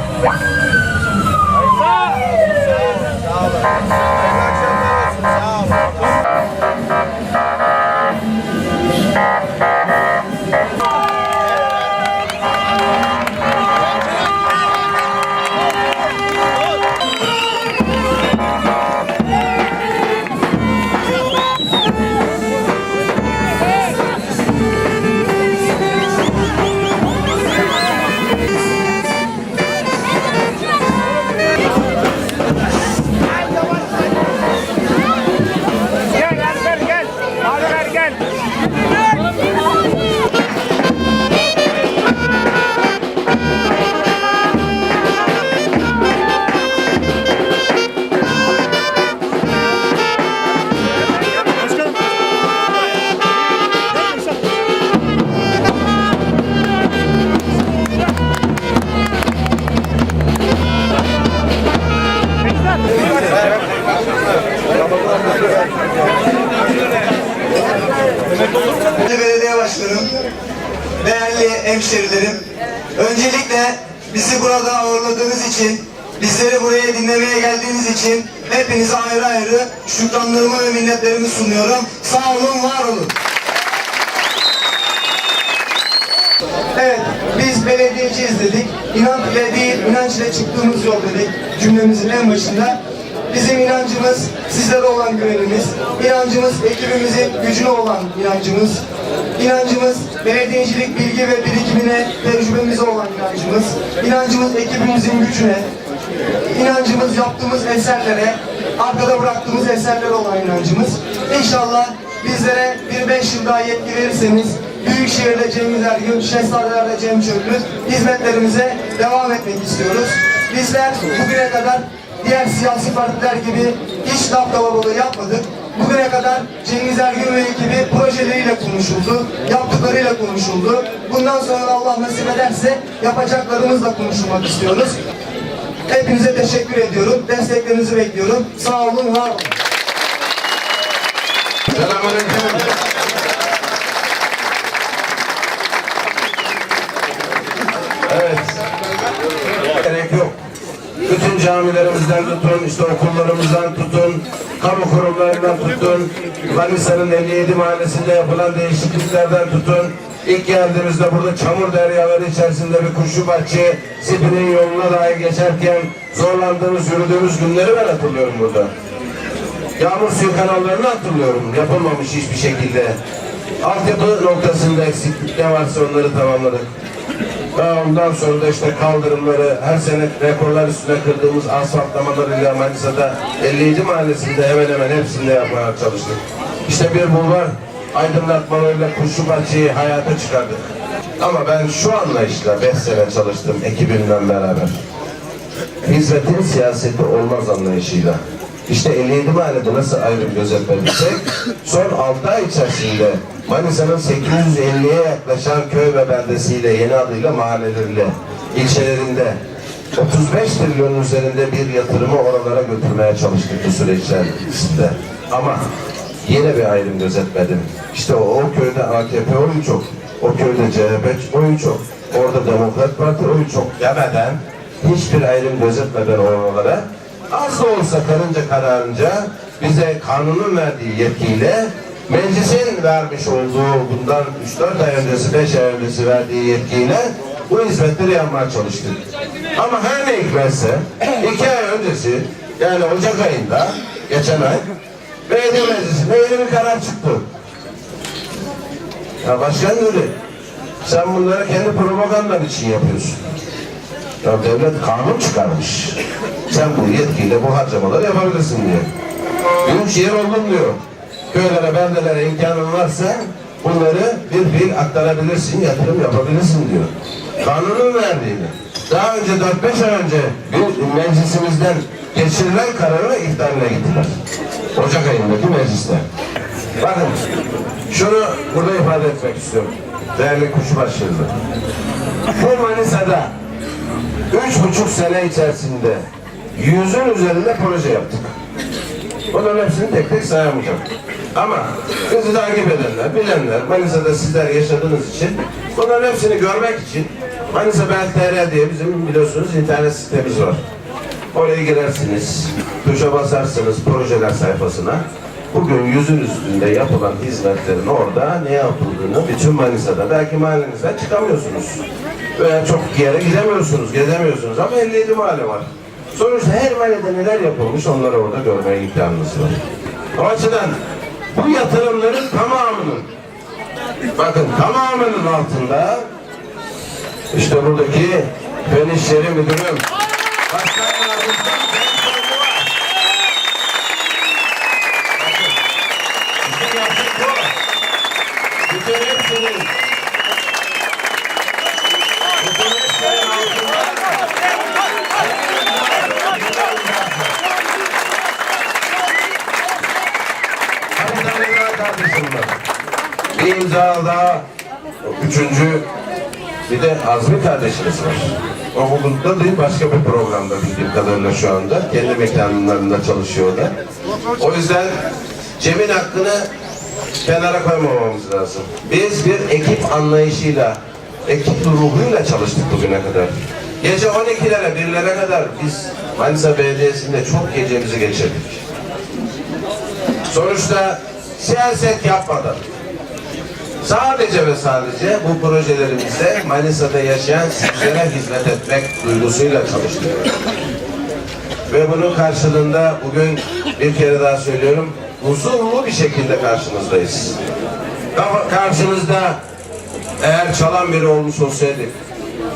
Wow. Değerli hemşerilerim, öncelikle bizi burada ağırladığınız için, bizleri buraya dinlemeye geldiğiniz için hepinize ayrı ayrı şükranlarımı ve minnetlerimi sunuyorum. Sağ olun, var olun. Evet, biz belediyeciyiz dedik. İnanç ile değil, inanç ile çıktığımız yol dedik cümlemizin en başında. Bizim inancımız sizlere olan güvenimiz, inancımız ekibimizin gücüne olan inancımız, inancımız belediyecilik bilgi ve birikimine, tecrübemize olan inancımız, inancımız ekibimizin gücüne, inancımız yaptığımız eserlere, arkada bıraktığımız eserlere olan inancımız. İnşallah bizlere bir beş yıl daha yetki verirseniz Büyükşehir'de Cengiz Ergün, Şehzadeler'de Cem Çöplü hizmetlerimize devam etmek istiyoruz. Bizler bugüne kadar diğer siyasi partiler gibi hiç laf kalabalığı yapmadık. Bugüne kadar Cengiz Ergün ve ekibi projeleriyle konuşuldu, yaptıklarıyla konuşuldu. Bundan sonra Allah nasip ederse yapacaklarımızla konuşulmak istiyoruz. Hepinize teşekkür ediyorum. Desteklerinizi bekliyorum. Sağ olun, var olun. Selamünaleyküm. Evet. Gerek yok. Bütün camilerimizden tutun, işte okullarımızdan tutun, kamu kurumlarından tutun, Manisa'nın 57 mahallesinde yapılan değişikliklerden tutun. İlk geldiğimizde burada çamur deryaları içerisinde bir kuşu bahçe, Sipi'nin yoluna dahi geçerken zorlandığımız, yürüdüğümüz günleri ben hatırlıyorum burada. Yağmur suyu kanallarını hatırlıyorum. Yapılmamış hiçbir şekilde. Altyapı noktasında eksiklik ne varsa onları tamamladık. Ve ondan sonra da işte kaldırımları her sene rekorlar üstüne kırdığımız asfaltlamalarıyla Manisa'da 57 mahallesinde hemen hemen hepsinde yapmaya çalıştık. İşte bir bulvar aydınlatmalarıyla Kuşlu Bahçe'yi hayata çıkardık. Ama ben şu anlayışla 5 sene çalıştım ekibimle beraber hizmetin siyaseti olmaz anlayışıyla. İşte 57 mahallede nasıl ayrım gözetmediysek son 6 ay içerisinde Manisa'nın 850'ye yaklaşan köy ve beldesiyle yeni adıyla mahalleleriyle ilçelerinde 35 trilyonun üzerinde bir yatırımı oralara götürmeye çalıştık bu süreç içerisinde. Ama yine bir ayrım gözetmedim. İşte o, o köyde AKP oyu çok, o köyde CHP oyu çok, orada Demokrat Parti oyu çok demeden hiçbir ayrım gözetmeden oralara az da olsa karınca kararınca bize kanunun verdiği yetkiyle meclisin vermiş olduğu bundan 3-4 ay öncesi 5 ay öncesi verdiği yetkiyle bu hizmetleri yapmaya çalıştık. Ama her ne hikmetse 2 ay öncesi yani Ocak ayında geçen ay belediye meclisinde yeni bir karar çıktı. Ya başkan dedi sen bunları kendi propagandan için yapıyorsun. Ya devlet kanun çıkarmış. Sen bu yetkiyle bu harcamaları yapabilirsin diye. Büyükşehir oldun diyor. Köylere, beldelere imkanın varsa bunları bir fiil aktarabilirsin, yatırım yapabilirsin diyor. Kanunun verdiğini. Daha önce 4-5 ay önce bir meclisimizden geçirilen kararı iptaline gittiler. Ocak ayındaki mecliste. Bakın şunu burada ifade etmek istiyorum. Değerli Kuşbaşılı. Bu Manisa'da üç buçuk sene içerisinde yüzün üzerinde proje yaptık. Bunların hepsini tek tek sayamayacağım. Ama bizi takip edenler, bilenler, Manisa'da sizler yaşadığınız için bunların hepsini görmek için Manisa Bel.tr diye bizim biliyorsunuz internet sitemiz var. Oraya girersiniz, tuşa basarsınız projeler sayfasına. Bugün yüzün üstünde yapılan hizmetlerin orada ne yapıldığını bütün Manisa'da belki mahallenizden çıkamıyorsunuz. Veya çok yere gidemiyorsunuz, gezemiyorsunuz ama 57 mahalle var. Sonuçta her mahallede neler yapılmış onları orada görmeye imkanınız var. O açıdan bu yatırımların tamamının bakın tamamının altında işte buradaki Fen İşleri Müdürüm Başkan Yardımcısı Fen Sorgu var. Bakın, Bizim yaptık bu. Bütün hepsinin bütün hepsinin altında Bir var. Bir imza daha. Üçüncü bir de Azmi kardeşimiz var. O hukukta değil başka bir programda bildiğim kadarıyla şu anda. Kendi mekanlarında çalışıyor da. O yüzden Cem'in hakkını kenara koymamamız lazım. Biz bir ekip anlayışıyla, ekip ruhuyla çalıştık bugüne kadar. Gece 12'lere, 1'lere kadar biz Manisa Belediyesi'nde çok gecemizi geçirdik. Sonuçta siyaset yapmadan sadece ve sadece bu projelerimizde Manisa'da yaşayan sizlere hizmet etmek duygusuyla çalıştık. Ve bunun karşılığında bugün bir kere daha söylüyorum huzurlu bir şekilde karşınızdayız. Karşınızda eğer çalan biri olmuş olsaydık,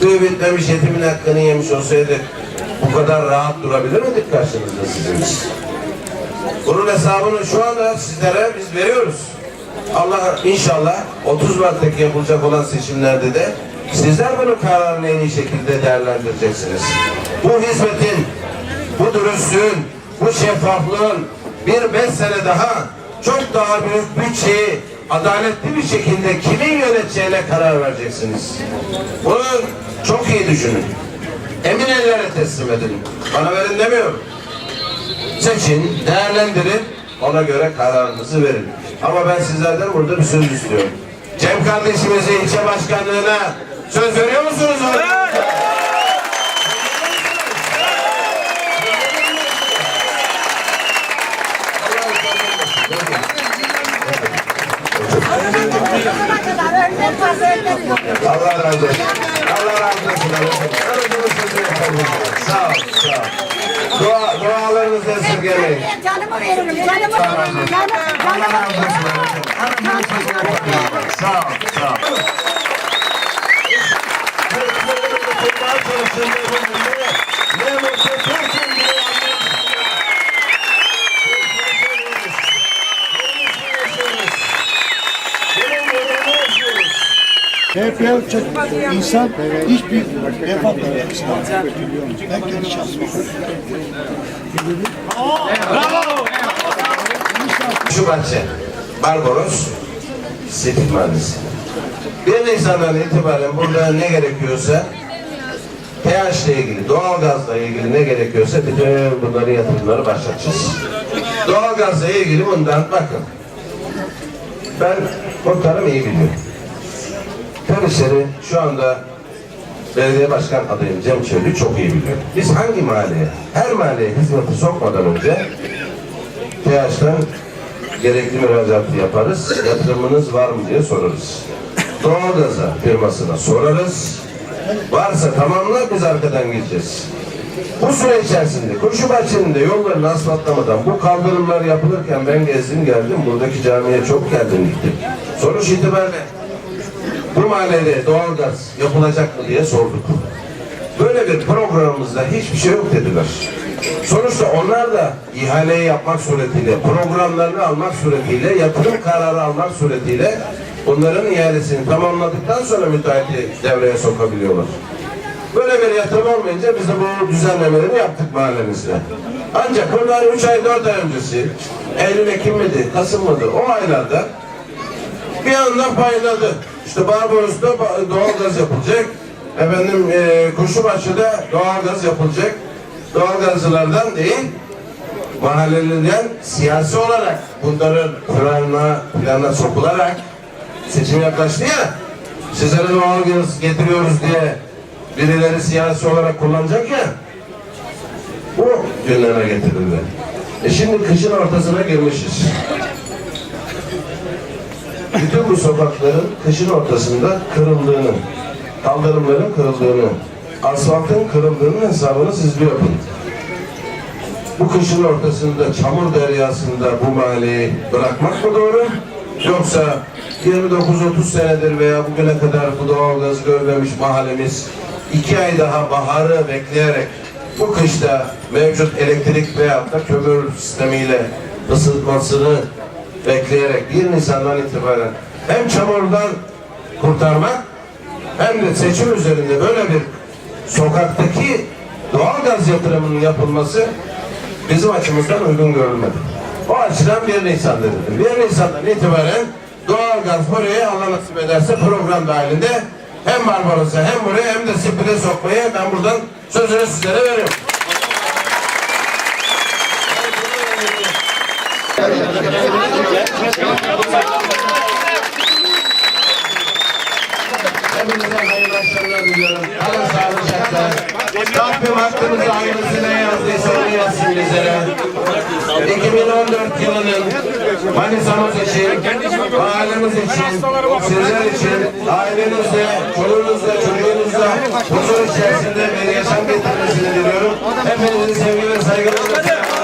tüy bitmemiş yetimin hakkını yemiş olsaydık bu kadar rahat durabilir miydik karşınızda sizin? Bunun hesabını şu anda sizlere biz veriyoruz. Allah inşallah 30 Mart'taki yapılacak olan seçimlerde de sizler bunun kararını en iyi şekilde değerlendireceksiniz. Bu hizmetin, bu dürüstlüğün, bu şeffaflığın bir beş sene daha çok daha büyük bütçeyi adaletli bir şekilde kimin yöneteceğine karar vereceksiniz. Bunu çok iyi düşünün. Emin ellere teslim edin. Bana verin demiyorum seçin, değerlendirin, ona göre kararınızı verin. Ama ben sizlerden burada bir söz istiyorum. Cem kardeşimize ilçe başkanlığına söz veriyor musunuz? Allah razı olsun. Allah razı olsun. Sağ ol, sağ ol. Dua, dualarınızı esirgemeyin. Canımı veririm, canımı veririm, canımı, veririm. Sağ ol, sağ ol. Kurban çalışın TPL çok insan hiçbir vefat istemez. Ben kendi şahsıma. Şu bahçe, Barbaros, Sepik Mahallesi. 1 Nisan'dan itibaren burada ne gerekiyorsa pH ile ilgili, doğalgazla ilgili ne gerekiyorsa bütün bunları yatırımları başlatacağız. Doğalgazla ilgili bundan bakın. Ben muhtarım iyi biliyorum. Fen şu anda belediye başkan adayım Cem Çölü çok iyi biliyor. Biz hangi mahalleye, her mahalleye hizmeti sokmadan önce TH'den gerekli müracaatı yaparız. Yatırımınız var mı diye sorarız. Doğalgaza firmasına sorarız. Varsa tamamla biz arkadan gideceğiz. Bu süre içerisinde Koşubahçe'nin de yollarını asfaltlamadan bu kaldırımlar yapılırken ben gezdim geldim. Buradaki camiye çok geldim gittim. Sonuç itibariyle bu mahallede doğalgaz yapılacak mı diye sorduk. Böyle bir programımızda hiçbir şey yok dediler. Sonuçta onlar da ihaleyi yapmak suretiyle, programlarını almak suretiyle, yatırım kararı almak suretiyle bunların ihalesini tamamladıktan sonra müteahhiti devreye sokabiliyorlar. Böyle bir yatırım olmayınca biz de bu düzenlemeleri yaptık mahallemizde. Ancak bunlar 3 ay 4 ay öncesi, Eylül, Ekim miydi, Kasım mıydı o aylarda bir anda payladı. İşte Barbaros'ta ba- doğalgaz yapılacak. Efendim e, Kuşlubaşı'da doğalgaz yapılacak. doğalgazcılardan değil, mahallelilerden siyasi olarak bunların planına, plana sokularak seçim yaklaştı ya, sizlere doğalgaz getiriyoruz diye birileri siyasi olarak kullanacak ya, bu gündeme getirildi. E şimdi kışın ortasına girmişiz. Bütün bu sokakların kışın ortasında kırıldığını, kaldırımların kırıldığını, asfaltın kırıldığının hesabını siz bir yapın. Bu kışın ortasında çamur deryasında bu mahalleyi bırakmak mı doğru? Yoksa 29-30 senedir veya bugüne kadar bu doğalgaz görmemiş mahallemiz iki ay daha baharı bekleyerek bu kışta mevcut elektrik veyahut da kömür sistemiyle ısıtmasını bekleyerek 1 Nisan'dan itibaren hem çamurdan kurtarmak hem de seçim üzerinde böyle bir sokaktaki doğalgaz yatırımının yapılması bizim açımızdan uygun görülmedi. O açıdan 1 Nisan dedim. 1 Nisan'dan itibaren doğalgaz buraya Allah nasip ederse program dahilinde hem Barbaros'a hem buraya hem de Spil'e sokmayı ben buradan sözünü sizlere veriyorum. Hepinize hayırlı akşamlar diliyorum. Kalın sağlıcakla. Rabbim hakkınızda hayırlısı ne yazdıysa onu yazsın bizlere. 2014 yılının Manisa'mız için, mahallemiz için, sizler için, ailenizle, çoluğunuzla, çocuğunuzla huzur içerisinde bir yaşam getirmesini diliyorum. Hepinizi sevgi ve saygılarla